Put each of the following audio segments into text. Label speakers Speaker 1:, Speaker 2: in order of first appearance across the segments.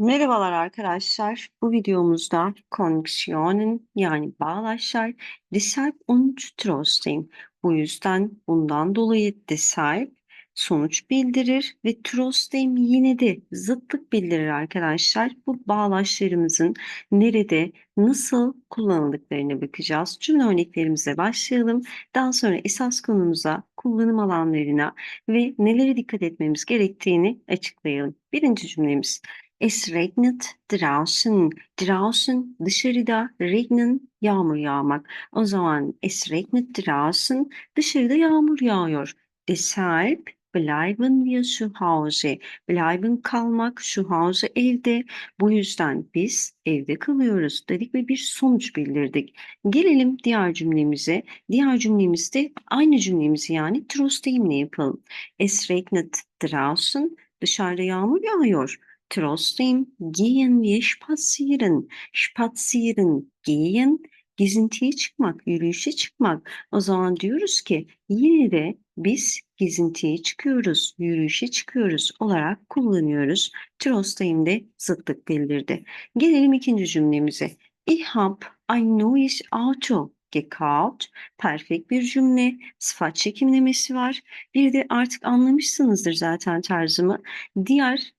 Speaker 1: Merhabalar arkadaşlar. Bu videomuzda Konneksiyonun yani bağlaçlar deshalb und trotzdem. Bu yüzden bundan dolayı deshalb sonuç bildirir ve trotzdem yine de zıtlık bildirir arkadaşlar. Bu bağlaçlarımızın nerede, nasıl kullanıldıklarına bakacağız. Cümle örneklerimize başlayalım. Daha sonra esas konumuza, kullanım alanlarına ve nelere dikkat etmemiz gerektiğini açıklayalım. Birinci cümlemiz. Es regnet draußen. Draußen dışarıda, regnen yağmur yağmak. O zaman es regnet draußen dışarıda yağmur yağıyor. Deshalb bleiben wir zu Hause. Bleiben kalmak, zu Hause evde. Bu yüzden biz evde kalıyoruz dedik ve bir sonuç bildirdik. Gelelim diğer cümlemize. Diğer cümlemizde aynı cümlemizi yani trotzdem'le yapalım. Es regnet draußen dışarıda yağmur yağıyor. Trotzdem gehen wir spazieren. Spazieren, gehen, gezintiye çıkmak, yürüyüşe çıkmak. O zaman diyoruz ki yine de biz gezintiye çıkıyoruz, yürüyüşe çıkıyoruz olarak kullanıyoruz. Trotzdem de zıtlık bildirdi. Gelelim ikinci cümlemize. Ich hab ein neues Auto gekauft. Perfect bir cümle. Sıfat çekimlemesi var. Bir de artık anlamışsınızdır zaten tarzımı. Diğer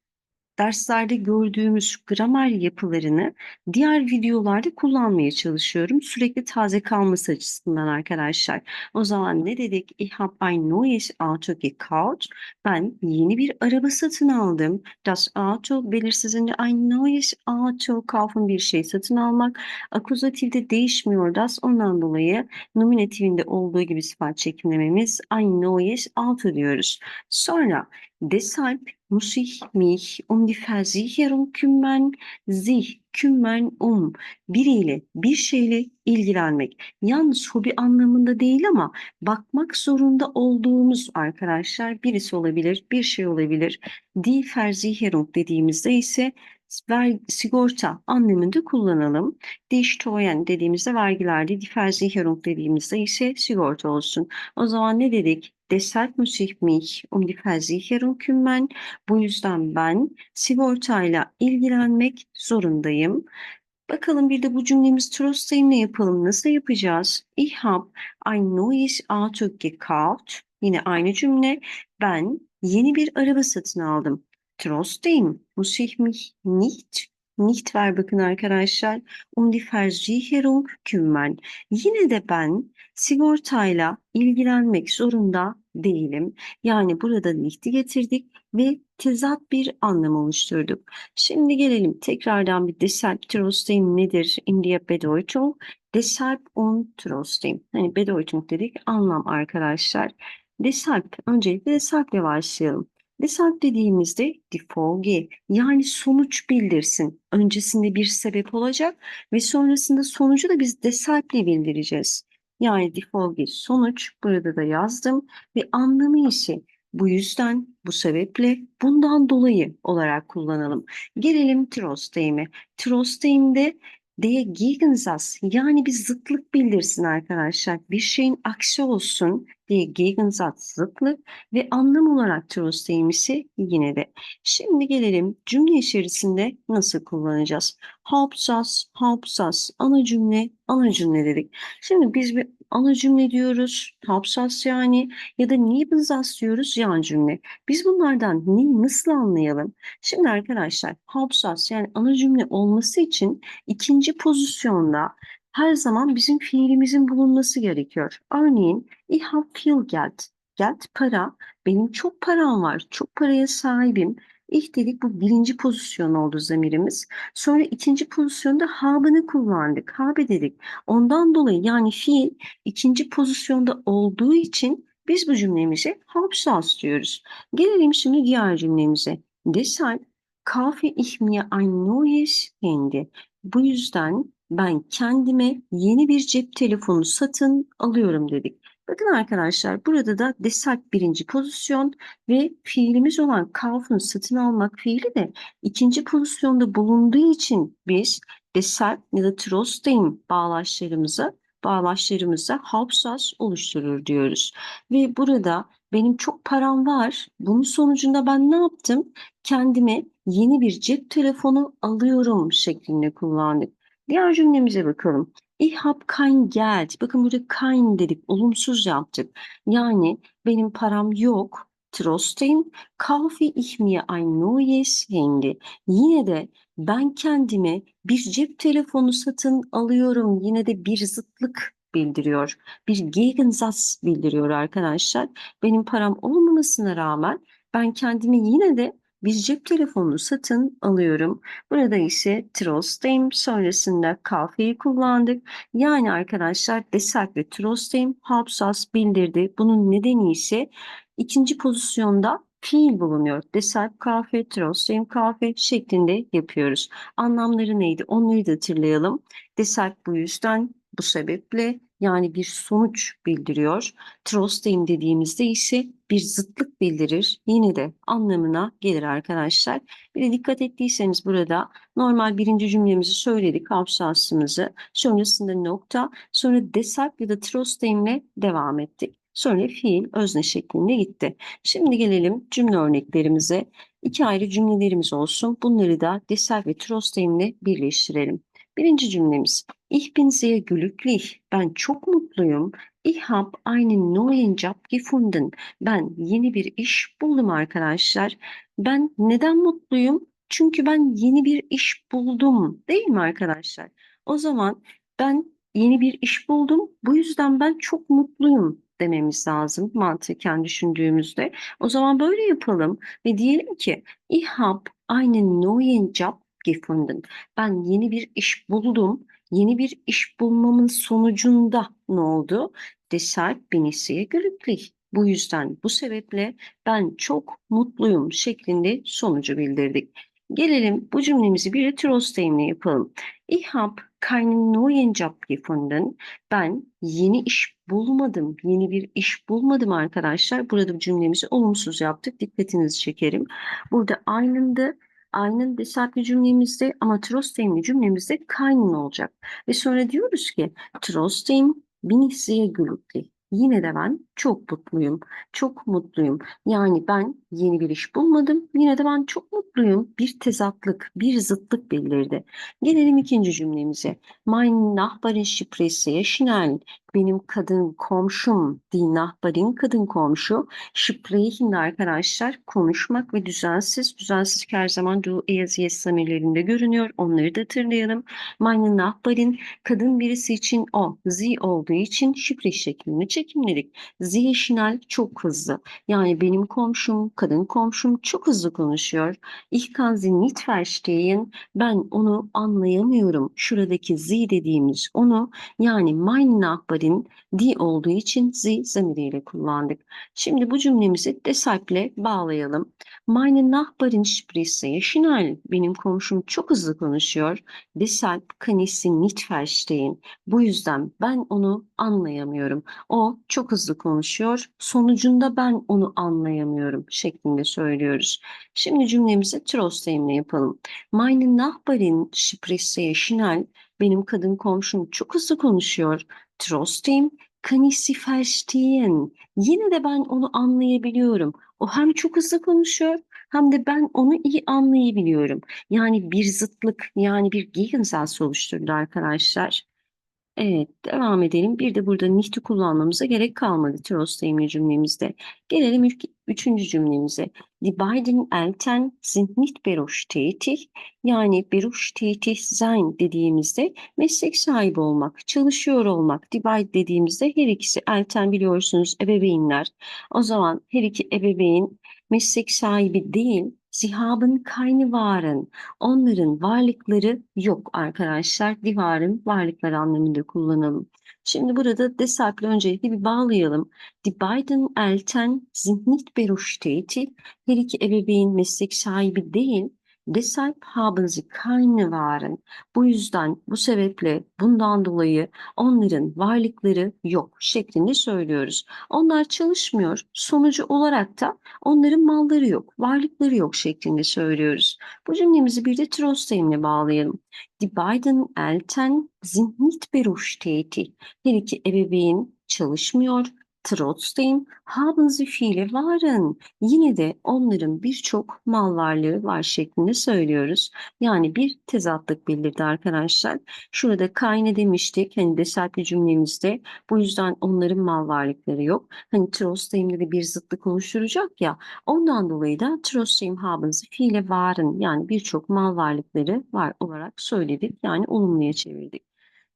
Speaker 1: derslerde gördüğümüz gramer yapılarını diğer videolarda kullanmaya çalışıyorum. Sürekli taze kalması açısından arkadaşlar. O zaman ne dedik? Ich habe ein neues Auto gekauft. Ben yeni bir araba satın aldım. Das Auto belirsizinde ein neues Auto kaufen bir şey satın almak. Akuzatifde değişmiyor das. Ondan dolayı nominatifinde olduğu gibi sıfat çekimlememiz ein neues Auto diyoruz. Sonra deshalb muss ich mich um die Versicherung kümmern, sich kümmern um biriyle, bir şeyle ilgilenmek. Yalnız hobi anlamında değil ama bakmak zorunda olduğumuz arkadaşlar birisi olabilir, bir şey olabilir. Die Versicherung dediğimizde ise sigorta anlamında kullanalım. Die dediğimizde vergilerde, die Versicherung dediğimizde ise sigorta olsun. O zaman ne dedik? Deshalb muss ich mich um die Versicherung kümmern. Bu yüzden ben sigortayla ilgilenmek zorundayım. Bakalım bir de bu cümlemiz trotzdem'le yapalım. Nasıl yapacağız? Ich habe ein neues Auto gekauft. Yine aynı cümle. Ben yeni bir araba satın aldım. Trotzdem muss ich mich nicht nicht ver bakın arkadaşlar. Um die Versicherung kümmern. Yine de ben sigortayla ilgilenmek zorunda değilim. Yani burada nicht'i getirdik ve tezat bir anlam oluşturduk. Şimdi gelelim tekrardan bir deshalb trotzdem nedir? In die Bedeutung. Deshalb und trotzdem. Hani Bedeutung dedik anlam arkadaşlar. Deshalb öncelikle deshalb başlayalım. Deshalb dediğimizde die Folge yani sonuç bildirsin. Öncesinde bir sebep olacak ve sonrasında sonucu da biz deshalb ile bildireceğiz. Yani die Folge sonuç burada da yazdım ve anlamı ise bu yüzden, bu sebeple, bundan dolayı olarak kullanalım. Gelelim trotzdem'e. Trotzdem'de der Gegensatz yani bir zıtlık bildirsin arkadaşlar. Bir şeyin aksi olsun diye Gegensatz zıtlık ve anlam olarak trotzdem ise yine de. Şimdi gelelim cümle içerisinde nasıl kullanacağız? Hauptsatz, Hauptsatz, ana cümle, ana cümle dedik. Şimdi biz bir ana cümle diyoruz, Hauptsatz yani ya da Nebensatz diyoruz yan cümle. Biz bunlardan ne, nasıl anlayalım? Şimdi arkadaşlar Hauptsatz yani ana cümle olması için ikinci pozisyonda her zaman bizim fiilimizin bulunması gerekiyor. Örneğin ich habe viel Geld. Geld para. Benim çok param var. Çok paraya sahibim. İlk dedik bu birinci pozisyon oldu zamirimiz. Sonra ikinci pozisyonda habe'ını kullandık. Habe dedik. Ondan dolayı yani fiil ikinci pozisyonda olduğu için biz bu cümlemize Hauptsatz diyoruz. Gelelim şimdi diğer cümlemize. Deshalb kaufe ich mir ein neues Handy. Bu yüzden ben kendime yeni bir cep telefonu satın alıyorum dedik. Bakın arkadaşlar burada da deshalb birinci pozisyon ve fiilimiz olan kaufen satın almak fiili de ikinci pozisyonda bulunduğu için biz deshalb ya da trotzdem bağlaçlarımıza bağlaçlarımıza Hauptsatz oluşturur diyoruz. Ve burada benim çok param var. Bunun sonucunda ben ne yaptım? Kendime yeni bir cep telefonu alıyorum şeklinde kullandık. Diğer cümlemize bakalım. Ich hab kein Geld. Bakın burada kein dedik. Olumsuz yaptık. Yani benim param yok. Trotzdem kaufe ich mir ein neues Handy. Yine de ben kendime bir cep telefonu satın alıyorum. Yine de bir zıtlık bildiriyor. Bir Gegensatz bildiriyor arkadaşlar. Benim param olmamasına rağmen ben kendime yine de bir cep telefonu satın alıyorum. Burada ise trotzdem sonrasında kafeyi kullandık. Yani arkadaşlar desert ve trotzdem Hauptsatz bildirdi. Bunun nedeni ise ikinci pozisyonda fiil bulunuyor. Deshalb kahve, trotzdem kahve şeklinde yapıyoruz. Anlamları neydi? Onları da hatırlayalım. Deshalb bu yüzden, bu sebeple yani bir sonuç bildiriyor. Trotzdem dediğimizde ise bir zıtlık bildirir. Yine de anlamına gelir arkadaşlar. Bir de dikkat ettiyseniz burada normal birinci cümlemizi söyledik, hafsasımızı. Sonrasında nokta, sonra deshalb ya da trotzdemle devam ettik. Sonra fiil özne şeklinde gitti. Şimdi gelelim cümle örneklerimize. İki ayrı cümlelerimiz olsun. Bunları da desel ve trotzdemle birleştirelim. Birinci cümlemiz. Ich bin sehr glücklich. Ben çok mutluyum. Ich habe einen neuen Job gefunden. Ben yeni bir iş buldum arkadaşlar. Ben neden mutluyum? Çünkü ben yeni bir iş buldum. Değil mi arkadaşlar? O zaman ben yeni bir iş buldum. Bu yüzden ben çok mutluyum dememiz lazım mantıken düşündüğümüzde. O zaman böyle yapalım ve diyelim ki ich habe einen neuen Job gefunden. Ben yeni bir iş buldum. Yeni bir iş bulmamın sonucunda ne oldu? Deshalb bin ich sehr glücklich. Bu yüzden, bu sebeple ben çok mutluyum şeklinde sonucu bildirdik. Gelelim bu cümlemizi bir de trotzdem'le yapalım. Ich habe keinen neuen Job gefunden. Ben yeni iş bulmadım. Yeni bir iş bulmadım arkadaşlar. Burada cümlemizi olumsuz yaptık. Dikkatinizi çekerim. Burada aynında Aynen desatli cümlemizde ama trotzdemli cümlemizde keinen olacak. Ve sonra diyoruz ki trotzdem bin ich sehr glücklich. Yine de ben çok mutluyum. Çok mutluyum. Yani ben yeni bir iş bulmadım. Yine de ben çok mutluyum. Bir tezatlık, bir zıtlık belirdi. Gelelim ikinci cümlemize. Mein Nachbarin spricht schnell. Benim kadın komşum, die Nachbarin kadın komşu. Sprechen arkadaşlar konuşmak ve düzensiz. Düzensiz her zaman du, es, yes görünüyor. Onları da hatırlayalım. Meine Nachbarin kadın birisi için o, sie olduğu için şifre şeklini çekimledik. Sie schnell çok hızlı. Yani benim komşum, kadın komşum çok hızlı konuşuyor. Ich kann sie nicht. Ben onu anlayamıyorum. Şuradaki sie dediğimiz onu yani meine Nachbarin die olduğu için sie zamiriyle kullandık. Şimdi bu cümlemizi deshalble bağlayalım. Meine Nachbarin spricht sehr schnell. Benim komşum çok hızlı konuşuyor. Deshalb kann ich sie nicht verstehen. Bu yüzden ben onu anlayamıyorum. O çok hızlı konuşuyor. Sonucunda ben onu anlayamıyorum şeklinde söylüyoruz. Şimdi cümlemizi trotzdem'le yapalım. Meine Nachbarin spricht sehr schnell. Benim kadın komşum çok hızlı konuşuyor. Trotzdem kann verstehen. Yine de ben onu anlayabiliyorum. O hem çok hızlı konuşuyor hem de ben onu iyi anlayabiliyorum. Yani bir zıtlık yani bir Gegensatz oluşturdu arkadaşlar. Evet, devam edelim. Bir de burada nicht'i kullanmamıza gerek kalmadı Trostdemir cümlemizde. Gelelim üç, üçüncü cümlemize. Die beiden Eltern sind nicht berufstätig. Yani berufstätig sein dediğimizde meslek sahibi olmak, çalışıyor olmak. Die beiden dediğimizde her ikisi Eltern biliyorsunuz ebeveynler. O zaman her iki ebeveyn meslek sahibi değil, Keine Waren. Onların varlıkları yok arkadaşlar. Divarın varlıkları anlamında kullanalım. Şimdi burada deshalb öncelikle bir bağlayalım. Die beiden Eltern sind nicht berufstätig. Her iki ebeveyn meslek sahibi değil. Deshalb haben sie keine Waren. Bu yüzden, bu sebeple, bundan dolayı onların varlıkları yok şeklinde söylüyoruz. Onlar çalışmıyor. Sonucu olarak da onların malları yok, varlıkları yok şeklinde söylüyoruz. Bu cümlemizi bir de Trostheim'le bağlayalım. Die beiden Eltern sind nicht berufstätig. Her iki ebeveyn çalışmıyor. Trotzdem haben sie viele Waren. Yine de onların birçok mal varlığı var şeklinde söylüyoruz. Yani bir tezatlık bildirdi arkadaşlar. Şurada kayne demiştik. Hani deseltli cümlemizde bu yüzden onların mal varlıkları yok. Hani Trotzdem'de de bir zıtlık oluşturacak ya. Ondan dolayı da Trotzdem haben sie viele Waren. Yani birçok mal varlıkları var olarak söyledik. Yani olumluya çevirdik.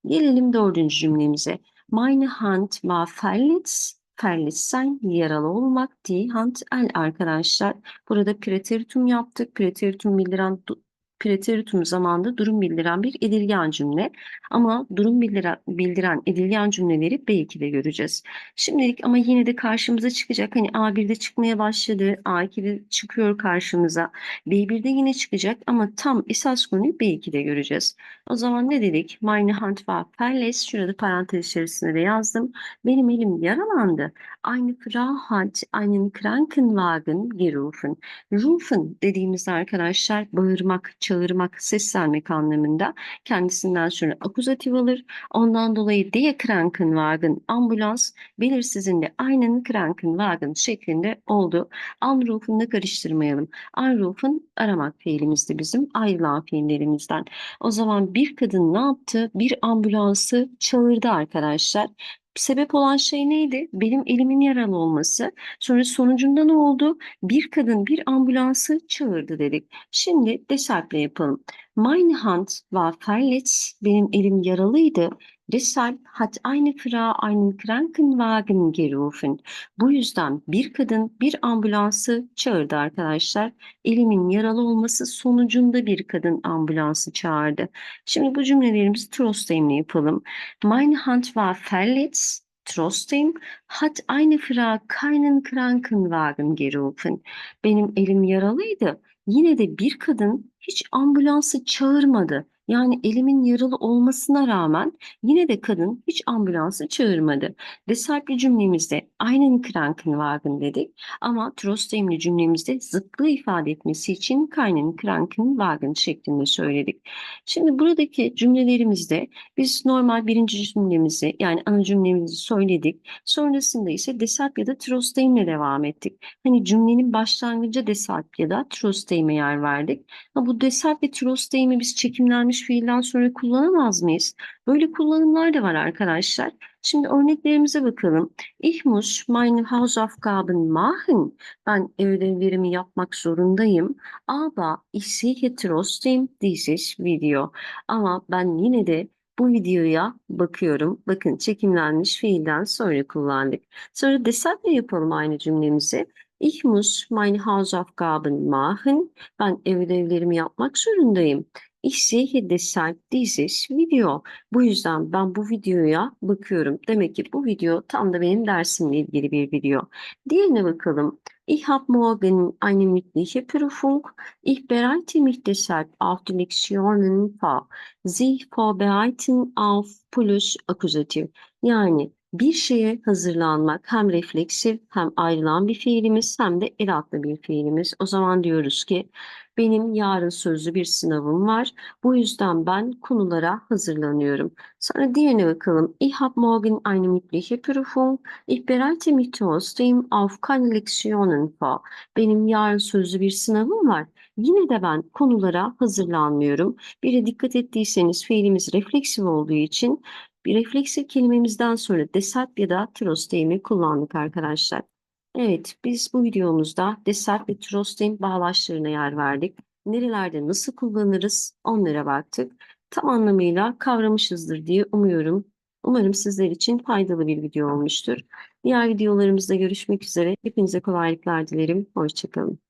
Speaker 1: Gelelim dördüncü cümlemize. Meine Hand war verletzt. Verletzsen yaralı olmak. Die Hand el arkadaşlar. Burada preteritum yaptık. Preteritum bildiren preteritum zamanında durum bildiren bir edilgen cümle. Ama durum bildiren, bildiren edilgen cümleleri B2'de göreceğiz. Şimdilik ama yine de karşımıza çıkacak. Hani A1'de çıkmaya başladı. A2'de çıkıyor karşımıza. B1'de yine çıkacak ama tam esas konuyu B2'de göreceğiz. O zaman ne dedik? Meine Hand war verletzt. Şurada parantez içerisinde de yazdım. Benim elim yaralandı. Frau hat einen Krankenwagen gerufen. Rufen dediğimizde arkadaşlar bağırmak, çağırmak, seslenmek anlamında. Kendisinden sonra akuzatif alır. Ondan dolayı der Krankenwagen ambulans belirsizinde einen Krankenwagen şeklinde oldu. Anruf'un da karıştırmayalım. Anruf'un aramak fiilimizdi bizim ayrılan fiillerimizden. O zaman bir kadın ne yaptı? Bir ambulansı çağırdı arkadaşlar. Sebep olan şey neydi? Benim elimin yaralı olması. Sonra sonucunda ne oldu? Bir kadın bir ambulansı çağırdı dedik. Şimdi deshalple yapalım. Meine Hand war verletzt. Benim elim yaralıydı. Deshalb hat eine Frau einen Krankenwagen gerufen. Bu yüzden bir kadın bir ambulansı çağırdı arkadaşlar. Elimin yaralı olması sonucunda bir kadın ambulansı çağırdı. Şimdi bu cümlelerimizi trotzdem'le yapalım. Meine Hand war verletzt. Trotzdem hat eine Frau keinen Krankenwagen gerufen. Benim elim yaralıydı. Yine de bir kadın hiç ambulansı çağırmadı. Yani elimin yaralı olmasına rağmen yine de kadın hiç ambulansı çağırmadı. Deshalpli cümlemizde aynen Krankenwagen dedik ama trotzdemli cümlemizde zıtlığı ifade etmesi için keinen Krankenwagen şeklinde söyledik. Şimdi buradaki cümlelerimizde biz normal birinci cümlemizi yani ana cümlemizi söyledik. Sonrasında ise deshalp ya da trotzdemle devam ettik. Hani cümlenin başlangıcı deshalp ya da trotzdem'e yer verdik. Ama bu deshalp ve trotzdem'i biz çekimlenmiş fiilden sonra kullanamaz mıyız? Böyle kullanımlar da var arkadaşlar. Şimdi örneklerimize bakalım. Ich muss meine Hausaufgaben machen. Ben ödevlerimi yapmak zorundayım. Aber ich sehe trotzdem dieses Video. Ama ben yine de bu videoya bakıyorum. Bakın çekimlenmiş fiilden sonra kullandık. Sonra deshalb yapalım aynı cümlemizi. Ich muss meine Hausaufgaben machen. Ben ev ödevlerimi yapmak zorundayım. Sehe deshalb dieses Video. Bu yüzden ben bu videoya bakıyorum. Demek ki bu video tam da benim dersimle ilgili bir video. Diğerine bakalım. Ich habe morgen eine mündliche Prüfung. Ich bereite mich deshalb auf die Lektionen vor. Sie vorbereiten auf plus Akkusativ. Yani bir şeye hazırlanmak hem refleksif hem ayrılan bir fiilimiz hem de edatlı bir fiilimiz. O zaman diyoruz ki benim yarın sözlü bir sınavım var. Bu yüzden ben konulara hazırlanıyorum. Sonra diğerine bakalım. Ich habe morgen eine mündliche Prüfung. Ich bereite mich trotzdem auf keine Lektionen vor. Benim yarın sözlü bir sınavım var. Yine de ben konulara hazırlanmıyorum. Bir de dikkat ettiyseniz fiilimiz refleksif olduğu için bir refleksif kelimemizden sonra deshalb ya da trosteyimi kullandık arkadaşlar. Evet, biz bu videomuzda desert ve trostin bağlaçlarına yer verdik. Nerelerde nasıl kullanırız onlara baktık. Tam anlamıyla kavramışızdır diye umuyorum. Umarım sizler için faydalı bir video olmuştur. Diğer videolarımızda görüşmek üzere. Hepinize kolaylıklar dilerim. Hoşçakalın.